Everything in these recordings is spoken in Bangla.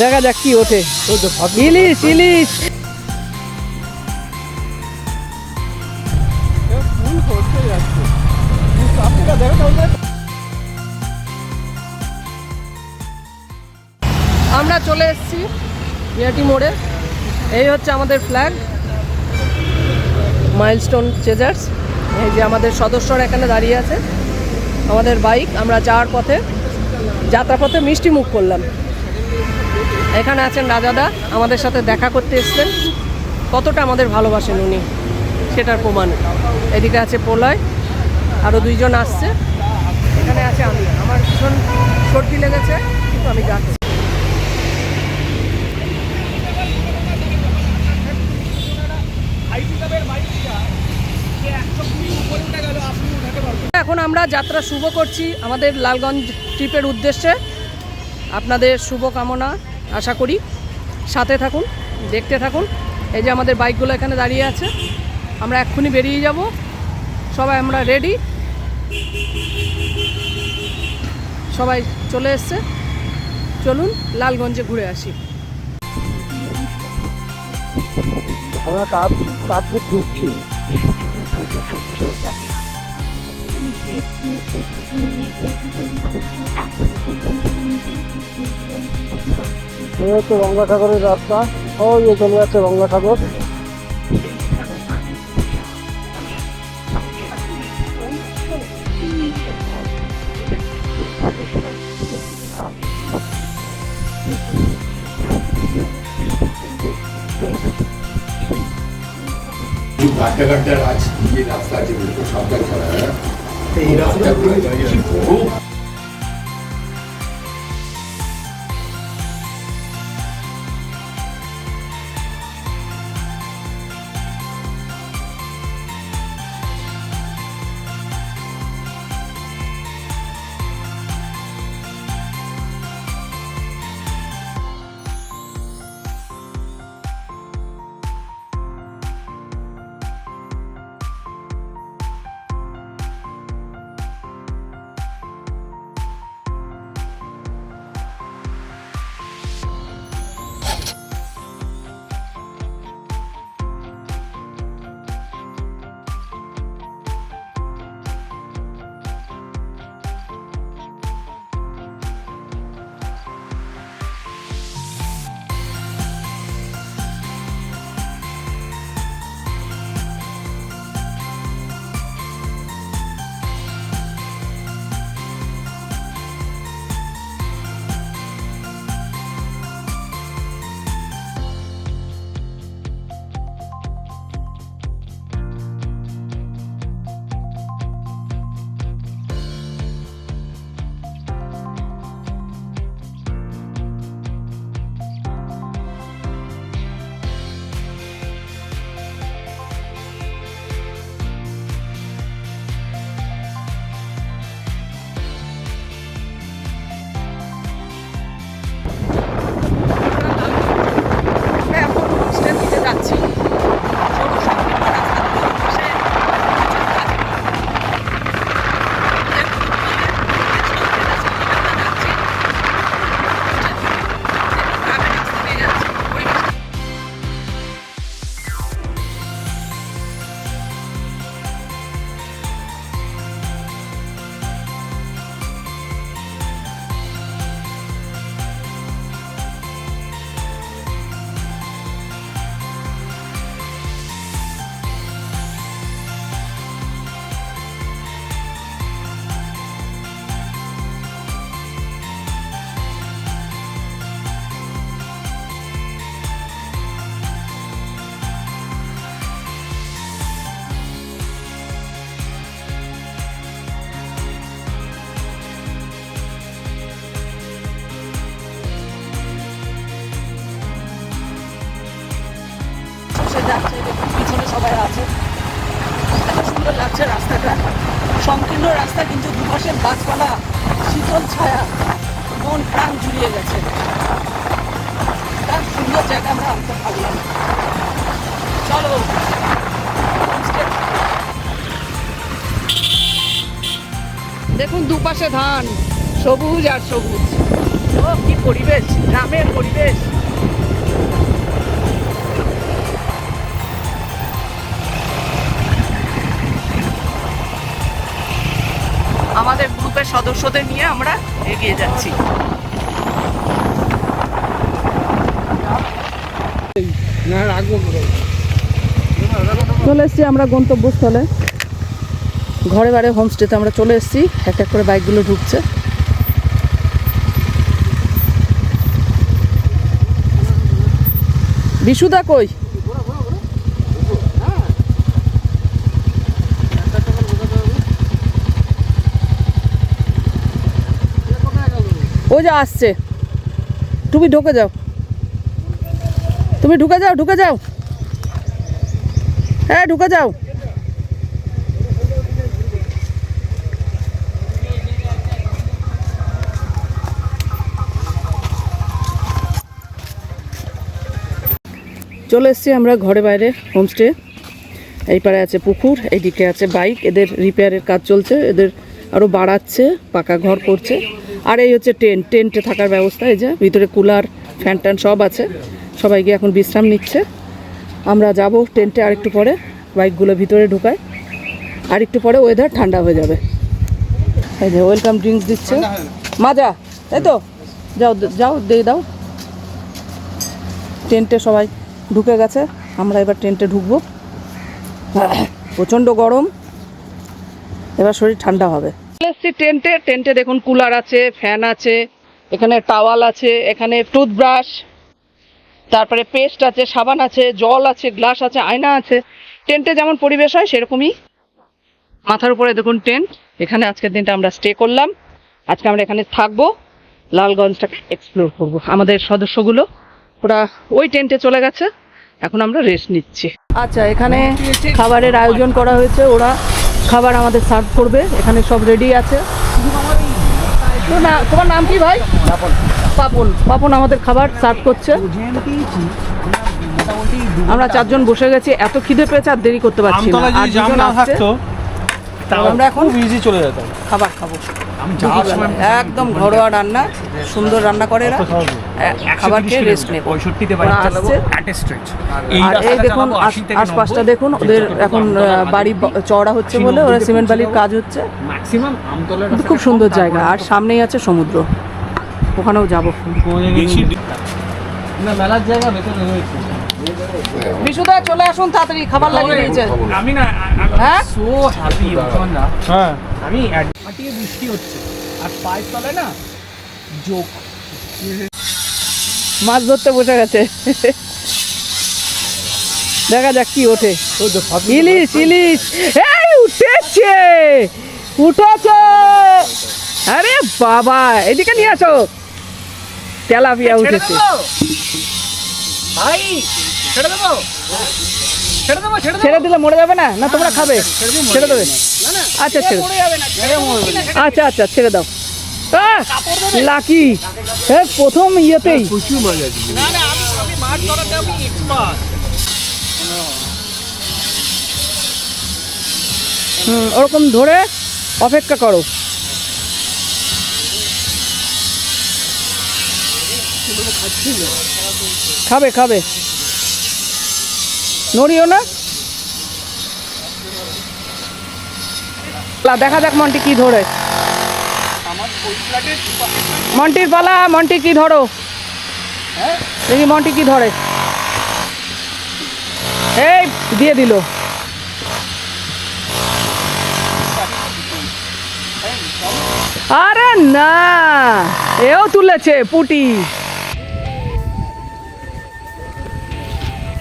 দেখা যাক কি ওঠে। ইলিশ ইলিশ। আমরা চলে এসেছি বিআরটি মোড়ে। এই হচ্ছে আমাদের ফ্ল্যাগ মাইলস্টোন চেজার্স এই যে আমাদের সদস্যরা এখানে দাঁড়িয়ে আছে। আমাদের বাইক, আমরা যাওয়ার পথে যাত্রাপথে মিষ্টি মুখ করলাম। এখানে আছেন রাজাদা, আমাদের সাথে দেখা করতে এসছেন। কতটা আমাদের ভালোবাসেন উনি, সেটার প্রমাণ। এদিকে আছে পোলয় আরও দুইজন আসছে। এখানে আছে আমি, আমার ভীষণ সর্দি লেগেছে, কিন্তু আমি যাচ্ছি। এখন আমরা যাত্রা শুভ করছি আমাদের লালগঞ্জ ট্রিপের উদ্দেশ্যে। আপনাদের শুভ কামনা আশা করি। সাথে থাকুন, দেখতে থাকুন। এই যে আমাদের বাইকগুলো এখানে দাঁড়িয়ে আছে। আমরা এক্ষুনি বেরিয়ে যাব। সবাই আমরা রেডি সবাই চলে এসছে। চলুন লালগঞ্জে ঘুরে আসি। আমরা কাপ কাপকে ঢুকছি এই হচ্ছে গঙ্গাসাগরের রাস্তা। ওই যে চলে যাচ্ছে গঙ্গাসাগর গাড্ডা গাড্ডা রাজ যে রাস্তা আছে সাবধান করা হ্যাঁ এই রাস্তা যাচ্ছে দেখুন পিছনে সবাই আছে। এত সুন্দর লাগছে রাস্তাটা। সংকীর্ণ রাস্তা কিন্তু দুপাশের গাছপালা শীতল ছায়া মন প্রাণ জুড়িয়ে গেছে। তার সুন্দর জায়গা আমরা আনতে পারলাম। চলো দেখুন দুপাশে ধান সবুজ আর সবুজ। ও কি পরিবেশ গ্রামের পরিবেশ। সদস্যদের নিয়ে আমরা এগিয়ে যাচ্ছি। চলে এসেছি আমরা গন্তব্যস্থলে। ঘরে বাড়ি হোমস্টেতে আমরা চলে এসেছি, এক এক করে বাইকগুলো ঢুকছে। বিশুদা কই? ওই যে আসছে। তুমি ঢুকে যাও। তুমি ঢুকে যাও ঢুকে যাও। হ্যাঁ ঢুকে যাও। চলে এসেছি আমরা ঘরে বাইরে হোমস্টে এই পারে আছে পুকুর, এইদিকে আছে বাইক এদের রিপেয়ারের কাজ চলছে, এদের আরও বাড়াচ্ছে, পাকা ঘর করছে। আর এই হচ্ছে টেন্ট টেন্টে থাকার ব্যবস্থা এই যে ভিতরে কুলার ফ্যান ট্যান সব আছে। সবাই গিয়ে এখন বিশ্রাম নিচ্ছে। আমরা যাব টেন্টে আরেকটু পরে বাইকগুলো ভিতরে ঢুকায় আর একটু পরে ওয়েদার ঠান্ডা হয়ে যাবে। এই যে ওয়েলকাম ড্রিঙ্কস দিচ্ছে। মাজা তাই তো যাও যাও দিয়ে দাও। টেন্টে সবাই ঢুকে গেছে। আমরা এবার টেন্টে ঢুকবো। প্রচণ্ড গরম। এবার শরীর ঠান্ডা হবে। এসছি টেন্টে। টেন্টে দেখুন কুলার আছে, ফ্যান আছে, এখানে টাওয়াল আছে, এখানে টুথব্রাশ, তারপরে পেস্ট আছে, সাবান আছে, জল আছে, গ্লাস আছে, আয়না আছে। টেন্টে যেমন পরিবেশ হয়, সেরকমই। মাথার উপরে দেখুন টেন্ট। এখানে আজকের দিনটা আমরা স্টে করলাম। আজকে আমরা এখানে থাকব, লালগঞ্জটাকে এক্সপ্লোর করব। আমাদের সদস্যগুলো, ওরা ওই টেন্টে চলে গেছে। এখন আমরা রেস্ট নিচ্ছি। আচ্ছা এখানে খাবারের আয়োজন করা হয়েছে, ওরা খাবার আমাদের সার্ভ করবে এখানে সব রেডি আছে। তো না তোমার নাম কি ভাই? পাপন। পাপন। আমাদের খাবার সার্ভ করছে। আমরা চারজন বসে গেছি এত খিদে পেয়েছে আর দেরি করতে পারছি না। আর থাকতো আমরা এখন ইজি চলে যেতাম খাবার খাব। একদম ঘরোয়া রান্না সুন্দর রান্না করে এরা। খাবার খেয়ে রেস্ট নেব। পঁয়ষট্টিতে আসছে। আর এই দেখুন আশপাশটা দেখুন ওদের এখন বাড়ি চওড়া হচ্ছে বলে ওরা সিমেন্ট বালির কাজ হচ্ছে। খুব সুন্দর জায়গা। আর সামনেই আছে সমুদ্র। ওখানেও যাব। মেলার জায়গা ভেতরে রয়েছে। বিশুদা চলে আসুন তাড়াতাড়ি খাবার লাগিয়ে দিয়েছে। আমি না হ্যাঁ? সো হ্যাপি না। হ্যাঁ। আমি ফাটিয়ে বৃষ্টি হচ্ছে। আর পায়ের তলায় না যোগ মাছ ধরতে বসে গেছে। দেখা যাক কি ওঠে। ইলিশ ইলিশ। এই উঠেছে! উঠেছে! আরে বাবা এদিকে নিয়ে আসো। তেলাপিয়া উঠেছে। ভাই ছেড়ে দেবো? ছেড়ে দেবো ছেড়ে ছেড়ে দিলে মরে যাবে না? না তোমরা খাবে। ছেড়ে দেবে। আচ্ছা ছেড়ে আচ্ছা আচ্ছা ছেড়ে দাও। লাকি। হ্যাঁ প্রথম ইয়েতেই। হুম ওরকম ধরে অপেক্ষা করো। খাবে খাবে। নড়িও না। দেখা যাক মন্টি কি ধরে। মন্টির পালা, মন্টি কি ধরো। দেখি মন্টি কি ধরে। এই, দিয়ে দিল। আরে না, এও তুলেছে পুটি।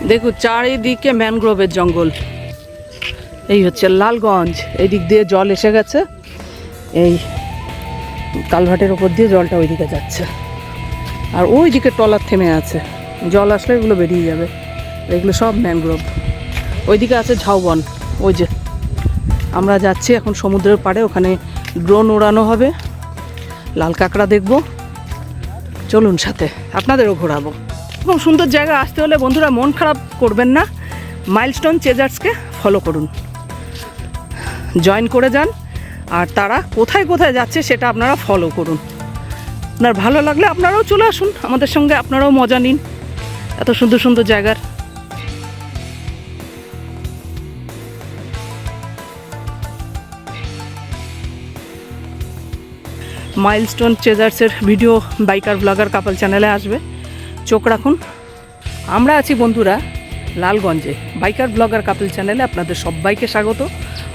দেখুন, চারিদিকে ম্যানগ্রোভের জঙ্গল। এই হচ্ছে লালগঞ্জ এই দিক দিয়ে জল এসে গেছে। এই কালভাটের ওপর দিয়ে জলটা ওই দিকে যাচ্ছে। আর ওই দিকে টলার থেমে আছে। জল আসলে এগুলো বেরিয়ে যাবে। এগুলো সব ম্যানগ্রোভ। ওইদিকে আছে ঝাউবন। ওই যে আমরা যাচ্ছি এখন সমুদ্রের পাড়ে, ওখানে ড্রোন ওড়ানো হবে। লাল কাঁকড়া দেখব। চলুন সাথে। আপনাদেরও ঘোরাবো। এবং সুন্দর জায়গা আসতে হলে বন্ধুরা মন খারাপ করবেন না। মাইলস্টোন চেজার্সকে ফলো করুন। জয়েন করে যান। আর তারা কোথায় কোথায় যাচ্ছে সেটা আপনারা ফলো করুন। আপনার ভালো লাগলে আপনারাও চলে আসুন। আমাদের সঙ্গে আপনারাও মজা নিন। এত সুন্দর সুন্দর জায়গার। মাইলস্টোন চেজার্সের ভিডিও বাইকার ব্লগার কাপাল চ্যানেলে আসবে। চোখ রাখুন। আমরা আছি বন্ধুরা লালগঞ্জে। বাইকার ব্লগার কাপিল চ্যানেলে আপনাদের সবাইকে স্বাগত।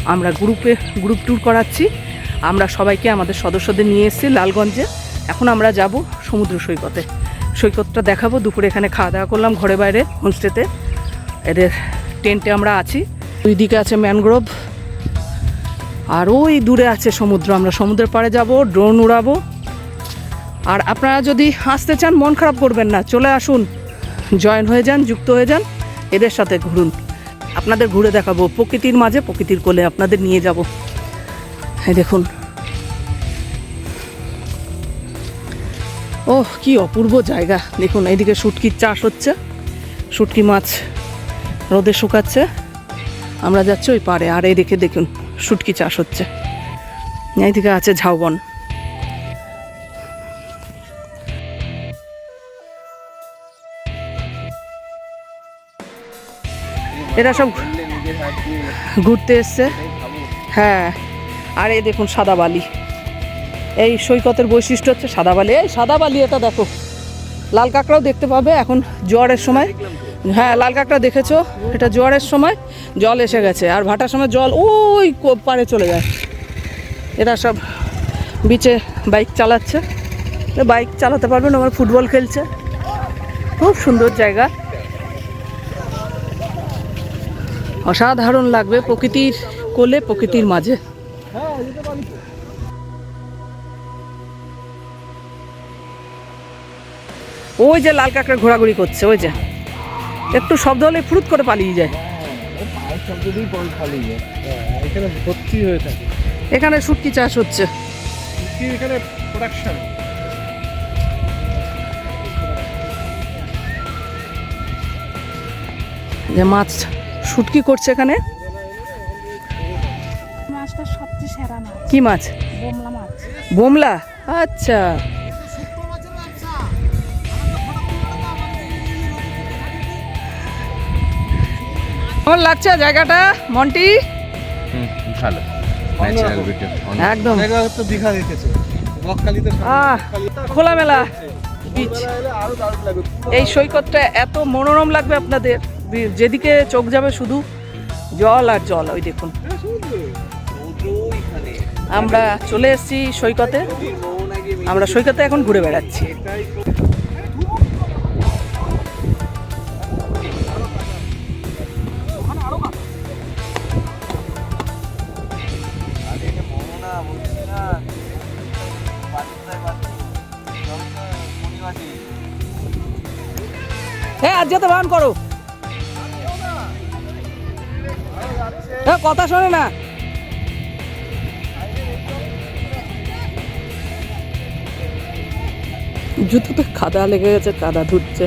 আমরা গ্রুপে, গ্রুপ ট্যুর করাচ্ছি। আমরা সবাইকে আমাদের সদস্যদের নিয়ে এসেছি লালগঞ্জে। এখন আমরা যাব সমুদ্র সৈকতে। সৈকতটা দেখাবো, দুপুরে এখানে খাওয়া দাওয়া করলাম ঘরে বাইরে, হোমস্টেতে। এদের টেন্টে আমরা আছি। দুই দিকে আছে ম্যানগ্রোভ। আর ওই দূরে আছে সমুদ্র। আমরা সমুদ্রের পাড়ে যাব, ড্রোন উড়াবো। আর আপনারা যদি আসতে চান, মন খারাপ করবেন না। চলে আসুন। জয়েন হয়ে যান, যুক্ত হয়ে যান। এদের সাথে ঘুরুন। আপনাদের ঘুরে দেখাবো। প্রকৃতির মাঝে প্রকৃতির কোলে আপনাদের নিয়ে যাব। হ্যাঁ দেখুন। ও কি অপূর্ব জায়গা। দেখুন, এইদিকে শুটকির চাষ হচ্ছে। শুটকি মাছ রোদে শুকাচ্ছে। আমরা যাচ্ছি ওই পারে আর এইদিকে দেখুন, শুটকি চাষ হচ্ছে। এইদিকে আছে ঝাউবন। এরা সব ঘুরতে এসছে। হ্যাঁ। আর এই দেখুন সাদা বালি। এই সৈকতের বৈশিষ্ট্য হচ্ছে সাদা বালি। এই সাদা বালি এটা দেখো। লাল কাঁকড়াও দেখতে পাবে এখন জোয়ারের সময়। হ্যাঁ লাল কাঁকড়া দেখেছ? এটা জোয়ারের সময়। জল এসে গেছে। আর ভাটার সময় জল ওই পারে চলে যায়। এরা সব বিচে বাইক চালাচ্ছে। বাইক চালাতে পারবে না আমার ফুটবল খেলছে। খুব সুন্দর জায়গা। অসাধারণ লাগবে প্রকৃতির কোলে, প্রকৃতির মাঝে। ওই যে লাল কাঁকড়া ঘোরাঘুরি করছে, ওই যে। একটু শব্দ হলে ফুরুত করে পালিয়ে যায়। এখানে শুটকি চাষ হচ্ছে। এখানে যে মাছ শুটকি করছে এখানে? মাছটা সবচেয়ে সেরা মাছ। কি মাছ? বোমলা মাছ। বোমলা? আচ্ছা। কেমন লাগছে জায়গাটা মন্টি? ভালো ন্যাচারাল ভিডিও একদম। জায়গা তো দীঘা দেখেছে বকখালিতে আহ খোলামেলা। বিচ আরও দারুণ লাগবে। এই সৈকতটা এত মনোরম লাগবে আপনাদের। যেদিকে চোখ যাবে শুধু জল আর জল, ওই দেখুন। আমরা চলে এসেছি সৈকতে। আমরা সৈকতে এখন ঘুরে বেড়াচ্ছি। হ্যাঁ আজ যেতে বারণ করো। কথা শোনে না। জুতোতে কাদা লেগে গেছে কাদা ধুচ্ছে।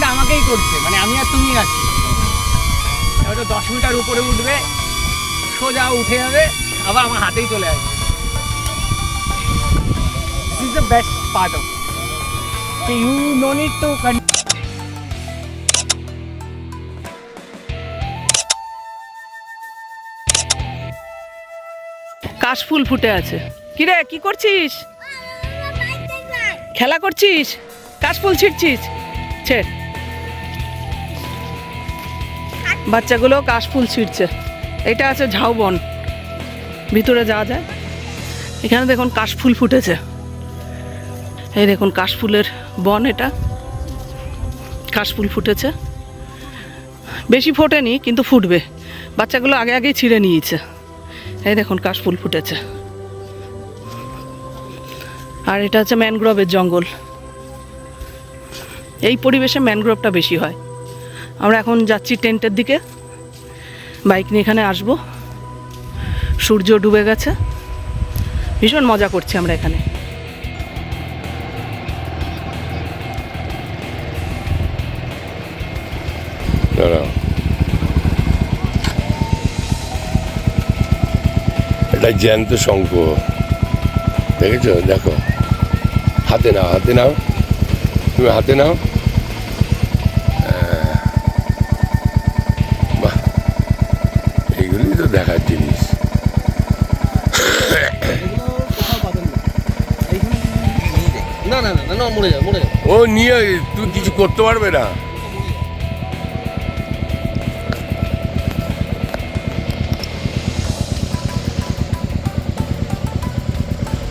ক্যামেরাটা আমাকেই করছে মানে আমি আর তুমি আছি। এবার তো দশ মিটার উপরে উঠবে সোজা উঠে যাবে আবার আমার হাতেই চলে আসবে। Is the best part of you know need to কাশফুল ফুটে আছে। কিরে কি করছিস? খেলা করছিস? কাশফুল ছিটছিস? ছেড় বাচ্চাগুলো কাশফুল ছিঁড়ছে। এটা আছে ঝাউবন। ভিতরে যাওয়া যায়। এখানে দেখুন কাশফুল ফুটেছে। এই দেখুন কাশফুলের বন এটা। কাশফুল ফুটেছে। বেশি ফোটেনি, কিন্তু ফুটবে। বাচ্চাগুলো আগে আগেই ছিঁড়ে নিয়েছে। এই দেখুন কাশফুল ফুটেছে। আর এটা হচ্ছে ম্যানগ্রোভের জঙ্গল। এই পরিবেশে ম্যানগ্রোভটা বেশি হয়। আমরা এখন যাচ্ছি টেন্টের দিকে। বাইক নিয়ে এখানে আসব। সূর্য ডুবে গেছে। ভীষণ মজা করছি আমরা এখানে। এটা জ্যান্ত শঙ্খ। দেখেছ? দেখো। হাতে নাও হাতে নাও। তুমি হাতে নাও। ও নিয়ে তুই কিছু করতে পারবে না।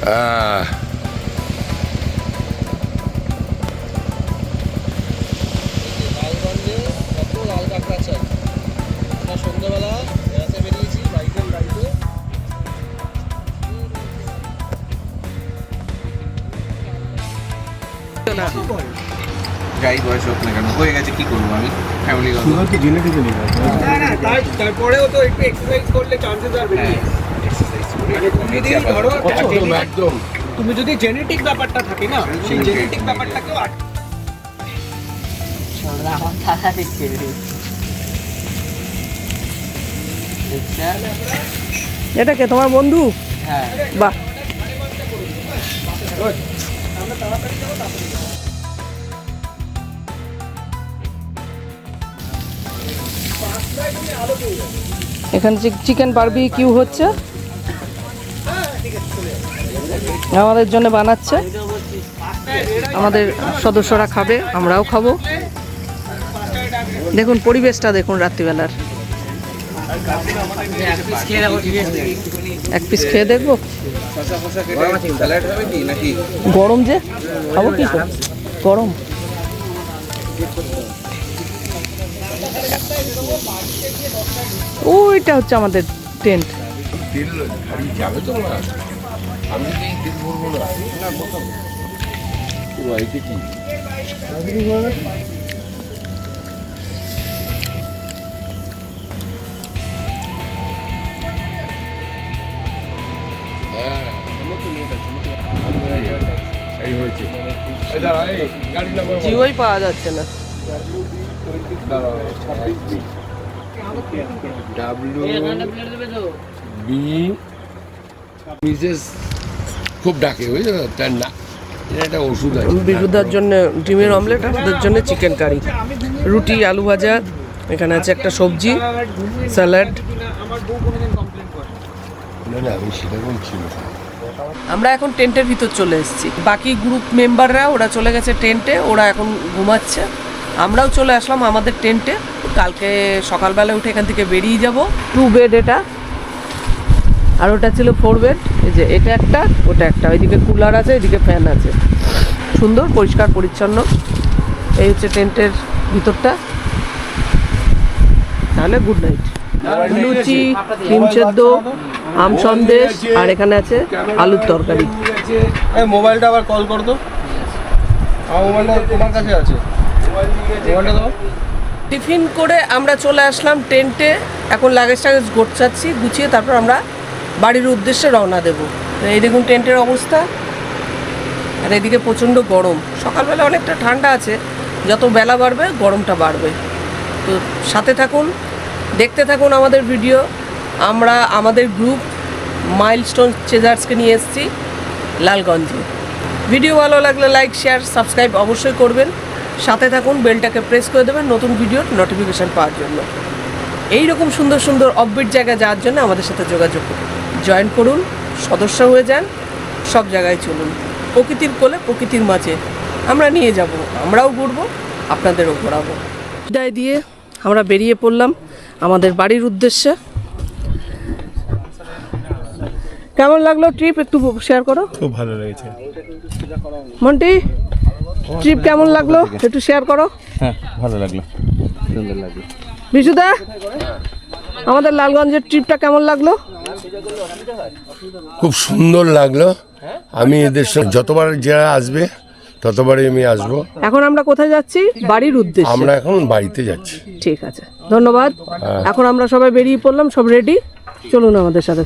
আহ, যাই বয়স হোক না কেন হয়ে গেছে কি করব আমি ফ্যামিলি না না তার তারপরেও তো একটু এক্সারসাইজ করলে চান্সেস আর বেশি তুমি যদি একদম একদম তুমি যদি জেনেটিক ব্যাপারটা থাকে না সেই জেনেটিক ব্যাপারটাকেও এটা কে তোমার বন্ধু হ্যাঁ বাহ এখানে চিকেন বারবি কিউ হচ্ছে। আমাদের জন্য বানাচ্ছে। আমাদের সদস্যরা খাবে, আমরাও খাব। দেখুন, পরিবেশটা দেখুন রাত্রিবেলার। এক পিস খেয়ে দেখব? গরম যে? খাব কি? গরম। ওইটা হচ্ছে আমাদের টেন্ট। জিওই পাওয়া যাচ্ছে না ডাব্লিউ বি মিসেস খুব ডাকে বুঝছ তার না এটা ওষুধ আছে। বিরুদ্ধার জন্য ডিমের অমলেট আর ওদের জন্য চিকেন কারি রুটি আলু ভাজা এখানে আছে একটা সবজি স্যালাড। না না আমি সেটা বলছি আমরা এখন টেন্টের ভিতর চলে এসেছি। বাকি গ্রুপ মেম্বাররা ওরা চলে গেছে টেন্টে ওরা এখন ঘুমাচ্ছে। আমরাও চলে আসলাম আমাদের টেন্টে। কালকে সকালবেলা উঠে এখান থেকে বেরিয়ে যাব। টু বেড এটা। আর ওটা ছিল ফোর বেড এই যে এটা একটা ওটা একটা। ওইদিকে কুলার আছে এদিকে ফ্যান আছে। সুন্দর পরিষ্কার পরিচ্ছন্ন। এই হচ্ছে টেন্টের ভিতরটা। তাহলে গুড নাইট লুচি ডিম সেদ্ধ আম সন্দেশ আর এখানে আছে আলুর তরকারি। মোবাইলটা আবার কল কর তো। আমার মোবাইলটা তোমার কাছে আছে। টিফিন করে আমরা চলে আসলাম টেন্টে। এখন লাগেজ টাগেজ গোছাচ্ছি, গুছিয়ে তারপর আমরা বাড়ির উদ্দেশ্যে রওনা দেব। এই দেখুন টেন্টের অবস্থা। আর এদিকে প্রচণ্ড গরম। সকালবেলা অনেকটা ঠান্ডা আছে, যত বেলা বাড়বে গরমটা বাড়বে। তো সাথে থাকুন, দেখতে থাকুন আমাদের ভিডিও। আমরা আমাদের গ্রুপ মাইলস্টোন চেজার্সকে নিয়ে এসেছি লালগঞ্জে। ভিডিও ভালো লাগলে লাইক শেয়ার সাবস্ক্রাইব অবশ্যই করবেন। সাথে থাকুন বেলটাকে প্রেস করে দেবেন নতুন ভিডিওর নোটিফিকেশান পাওয়ার জন্য। এই রকম সুন্দর সুন্দর অফবিট জায়গায় যাওয়ার জন্য আমাদের সাথে যোগাযোগ করুন। জয়েন করুন সদস্য হয়ে যান সব জায়গায় চলুন। প্রকৃতির কোলে প্রকৃতির মাঝে। আমরা নিয়ে যাব আমরাও ঘুরবো আপনাদেরও ঘোরাবো। বিদায় দিয়ে আমরা বেরিয়ে পড়লাম আমাদের বাড়ির উদ্দেশ্যে। কেমন লাগল ট্রিপ একটু শেয়ার করো। খুব ভালো লেগেছে। মন্টি? ট্রিপ কেমন লাগল? একটু শেয়ার করো। হ্যাঁ ভালো লাগল। সুন্দর লাগল। বিশুদা আমাদের লালগঞ্জের ট্রিপটা কেমন লাগল? খুব সুন্দর লাগল। আমি এদের সঙ্গে যতবার যারা আসবে ততবারই আমি আসব। এখন আমরা কোথায় যাচ্ছি? বাড়ির উদ্দেশ্যে। আমরা এখন বাড়িতে যাচ্ছি। ঠিক আছে ধন্যবাদ। এখন আমরা সবাই বেরিয়ে পড়লাম সব রেডি চলুন আমাদের সাথে।